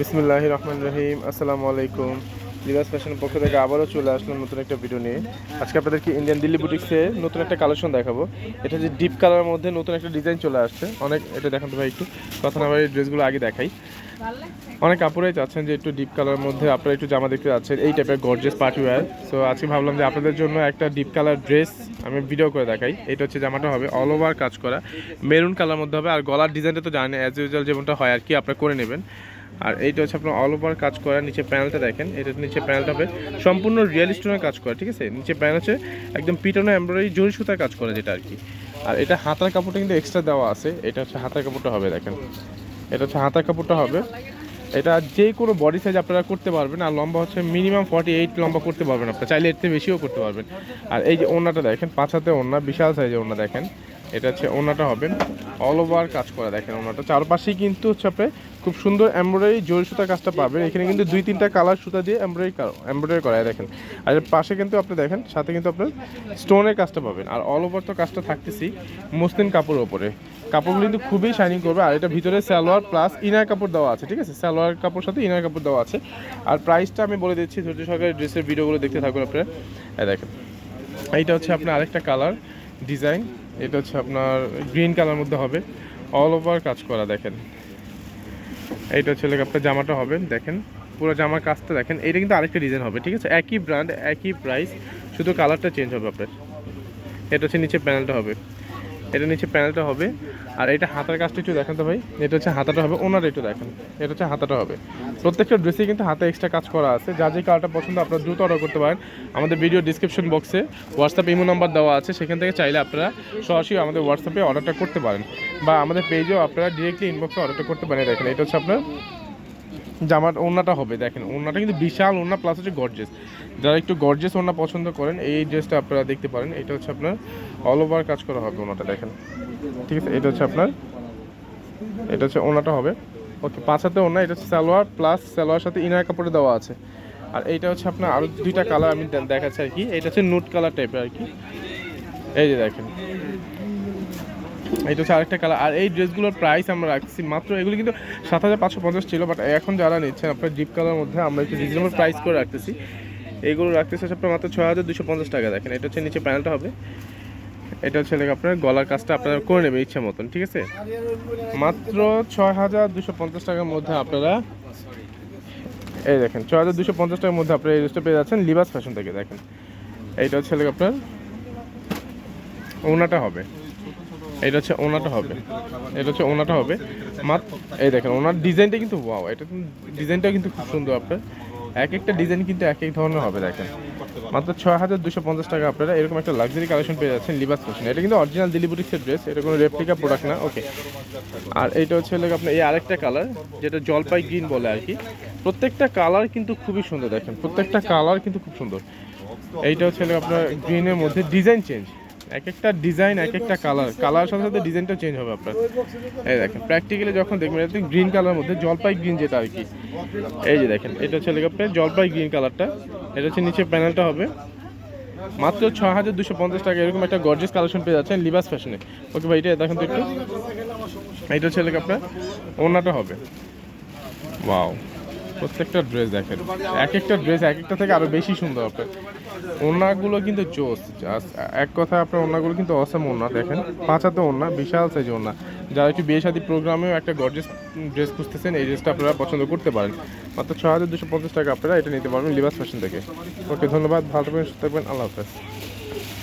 বিসমুল্লাহ রহমান রহিম, আসসালামু আলাইকুম। লিবাস ফ্যাশনের পক্ষ থেকে আবারও চলে আসলাম নতুন একটা ভিডিও নিয়ে। আজকে আপনাদেরকে ইন্ডিয়ান দিল্লি বুটিক্সে নতুন একটা কালেকশন দেখাবো। এটা যে ডিপ কালারের মধ্যে নতুন একটা ডিজাইন চলে আসছে। অনেক এটা দেখান তো ভাই একটু। কথা না ভাই ড্রেসগুলো আগে দেখাই। অনেক কাপড়াই চাচ্ছেন যে একটু ডিপ কালারের মধ্যে আপনারা একটু জামা দেখতে যাচ্ছেন। এই টাইপের গর্জেস পার্টি ওয়্যার সো আজকে ভাবলাম যে আপনাদের জন্য একটা ডিপ কালার ড্রেস আমি ভিডিও করে দেখাই। এটা হচ্ছে জামাটা হবে অল ওভার কাজ করা। মেরুন কালার মধ্যে হবে। আর গলার ডিজাইনটা তো জানেন অ্যাজ ইউজুয়াল যেমনটা হয় আর কি, আপনারা করে নেবেন। আর এইটা হচ্ছে আপনার অল ওভার কাজ করা, নিচে প্যানেলটা দেখেন, এটা নিচে প্যানেলটা হবে, সম্পূর্ণ রিয়েল স্টোনের কাজ করা, ঠিক আছে? নিচে প্যানেল হচ্ছে একদম পিটনো এমব্রয়ডারি জরি সুতার কাজ করা যেটা আর কি। আর এটা হাতার কাপড়টা কিন্তু এক্সট্রা দেওয়া আছে, এটা হচ্ছে হাতার কাপড়টা হবে, দেখেন। এটা হচ্ছে হাতার কাপড়টা হবে। এটা যে কোনো বডি সাইজ আপনারা করতে পারবেন, আর লম্বা হচ্ছে মিনিমাম ফর্টি এইট লম্বা করতে পারবেন আপনারা চাইলে এর থেকে বেশিও করতে পারবেন। আর এই যে ওড়নাটা দেখেন, পাঁচ হাতে ওড়না, বিশাল সাইজের ওড়না দেখেন। এটা হচ্ছে ওড়নাটা হবে। অল ওভার কাজ করা দেখেন ওড়নাটা চারপাশেই কিন্তু হচ্ছে আপনি খুব সুন্দর এমব্রয়ডারি জরি সুতার কাজটা পাবেন। এখানে কিন্তু দুই, তিনটা কালার সুতা দিয়ে এমব্রয়ডারি এমব্রয়ডারি করা দেখেন। আর পাশে কিন্তু আপনি দেখেন, সাথে কিন্তু আপনার স্টোনের কাজটা পাবেন। আর অল ওভার তো কাজটা থাকতেছি মুসলিম কাপড়ের ওপরে কাপড়গুলো কিন্তু খুবই শাইনিং করবে। আর এটা ভিতরে সালোয়ার প্লাস ইনার কাপড় দেওয়া আছে, ঠিক আছে? সালোয়ার কাপড় সাথে ইনার কাপড় দেওয়া আছে। আর প্রাইসটা আমি বলে দিচ্ছি, ধৈর্য সরকারের ড্রেসের ভিডিওগুলো দেখতে থাকুন আপনারা। দেখেন। এইটা হচ্ছে আপনার আরেকটা কালার ডিজাইন, এটা হচ্ছে আপনার গ্রিন কালার মধ্যে হবে। অল ওভার কাজ করা, দেখেন। এইটা হচ্ছে আপনার জামাটা হবে, দেখেন। পুরো জামার কাজটা দেখেন। এটা কিন্তু আরেকটা ডিজাইন হবে, ঠিক আছে? একই ব্র্যান্ড একই প্রাইস শুধু কালারটা চেঞ্জ হবে আপনার। এটা হচ্ছে নিচে প্যানেলটা হবে। এটা নিচে প্যানেলটা হবে। আর এটা হাতার কাজটা একটু দেখেন তো ভাই। এটা হচ্ছে হাতাটা হবে, ওনার একটু দেখেন। এটা হচ্ছে হাতাটা হবে। প্রত্যেকটা ড্রেসে কিন্তু হাতে এক্সট্রা কাজ করা আছে। যা যে কালারটা পছন্দ আপনারা দ্রুত অর্ডার করতে পারেন। আমাদের ভিডিও ডিসক্রিপশন বক্সে হোয়াটসঅ্যাপ ইমো নাম্বার দেওয়া আছে। সেখান থেকে চাইলে আপনারা সরাসরি আমাদের হোয়াটসঅ্যাপে অর্ডারটা করতে পারেন। বা আমাদের পেজেও আপনারা ডিরেক্টলি ইনবক্সে অর্ডারটা করতে পারেন। দেখেন, এটা হচ্ছে আপনার জামার ওড়নাটা হবে, দেখেন, ওড়নাটা কিন্তু বিশাল ওড়না প্লাস হচ্ছে গর্জেস যারা একটু গর্জেস ওড়না পছন্দ করেন, এই ড্রেসটা আপনারা দেখতে পারেন। এটা হচ্ছে আপনার অল ওভার কাজ করা হবে ওড়নাটা, দেখেন। ঠিক আছে, এটা হচ্ছে আপনার, এটা হচ্ছে ওড়নাটা হবে। ওকে, পাঁচ হাতে ওড়না, এটা হচ্ছে সালোয়ার প্লাস সালোয়ার সাথে ইনার কাপড়ে দেওয়া আছে। আর এইটা হচ্ছে আপনার আরও দুইটা কালার আমি দেখাচ্ছি আর কি। এটা হচ্ছে নুট কালার টাইপের আর কি। এই যে দেখেন এটা হচ্ছে আরেকটা কালার আর এই ড্রেসগুলোর প্রাইস আমরা রাখছি মাত্র, এগুলি কিন্তু সাত হাজার পাঁচশো পঞ্চাশ ছিল বাট এখন যারা নিচ্ছেন আপনার ডিপ কালার মধ্যে, আমরা একটু রিজনেবল প্রাইস করে রাখতেছি। এইগুলো রাখতেছে আপনার মাত্র ছয় হাজার দুশো পঞ্চাশ টাকা, দেখেন এটা হচ্ছে নিচে প্যানেলটা হবে। এটা হচ্ছে আপনার গলার কাজটা আপনারা করে নেবেন ইচ্ছা মতন, ঠিক আছে? মাত্র ছয় হাজার দুশো পঞ্চাশ টাকার মধ্যে আপনারা এই দেখেন, ছয় হাজার দুশো পঞ্চাশ টাকার মধ্যে আপনারা এই ড্রেসটা পেয়ে যাচ্ছেন লিবাস ফ্যাশন থেকে, দেখেন। এইটা হচ্ছে আপনার ওনাটা হবে। এটা হচ্ছে ওনাটা হবে। এটা হচ্ছে ওনাটা হবে। মাত্র এই দেখেন, ওনার ডিজাইনটা কিন্তু ওয়াও এটা ডিজাইনটা কিন্তু খুব সুন্দর আপনার। এক একটা ডিজাইন কিন্তু এক এক ধরনের হবে, দেখেন। মাত্র ছয় হাজার দুশো পঞ্চাশ টাকা আপনারা এরকম একটা লাক্সারি কালেকশন পেয়ে যাচ্ছেন লিবাস ফ্যাশন এটা কিন্তু অরিজিনাল দিলিবুটিক্সের ড্রেস এটা কোনো রেপ্লিকা প্রোডাক্ট না ওকে আর এইটা হচ্ছে আপনার এই আরেকটা কালার যেটা জলপাই গ্রিন বলে আর কি। প্রত্যেকটা কালার কিন্তু খুবই সুন্দর, দেখেন। প্রত্যেকটা কালার কিন্তু খুব সুন্দর। এইটা হচ্ছে আপনার গ্রিনের মধ্যে ডিজাইন চেঞ্জ এক একটা ডিজাইন এক একটা কালার কালার সাথে সাথে ডিজাইনটা চেঞ্জ হবে আপনার। এই দেখেন প্র্যাকটিক্যালি যখন দেখবেন, এটা গ্রিন কালার মধ্যে জলপাই গ্রিন যেটা আর কি। এই যে দেখেন, এটা হচ্ছে আপনার জলপাই গ্রিন কালারটা এটা হচ্ছে নিচে প্যানেলটা হবে। মাত্র ছ হাজার দুশো পঞ্চাশ টাকা এরকম একটা গর্জেস কালেকশন পেয়ে যাচ্ছেন লিবাস ফ্যাশনে ওকে ভাই, এটা দেখেন তো একটু। এইটা হচ্ছে আপনার ওনাটা হবে। ওয়াও প্রত্যেকটা ড্রেস দেখেন। এক একটা ড্রেস এক একটা থেকে আরও বেশি সুন্দর আপনার। ওড়নাগুলো কিন্তু জাস্ট এক কথা আপনার ওনাগুলো কিন্তু অসম ওনা দেখেন। পাঁচ হাতে ওড়না, বিশাল সাইজ ওনা যারা একটু বিয়ে শাদী প্রোগ্রামেও একটা গর্জেস ড্রেস খুঁজতেছেন, এই ড্রেসটা আপনারা পছন্দ করতে পারেন। মাত্র ছ হাজার দুশো পঞ্চাশ টাকা আপনারা এটা নিতে পারবেন লিবাস ফ্যাশন থেকে। ওকে, ধন্যবাদ, ভালো থাকবেন, সুস্থ থাকবেন, আল্লাহ হাফেজ।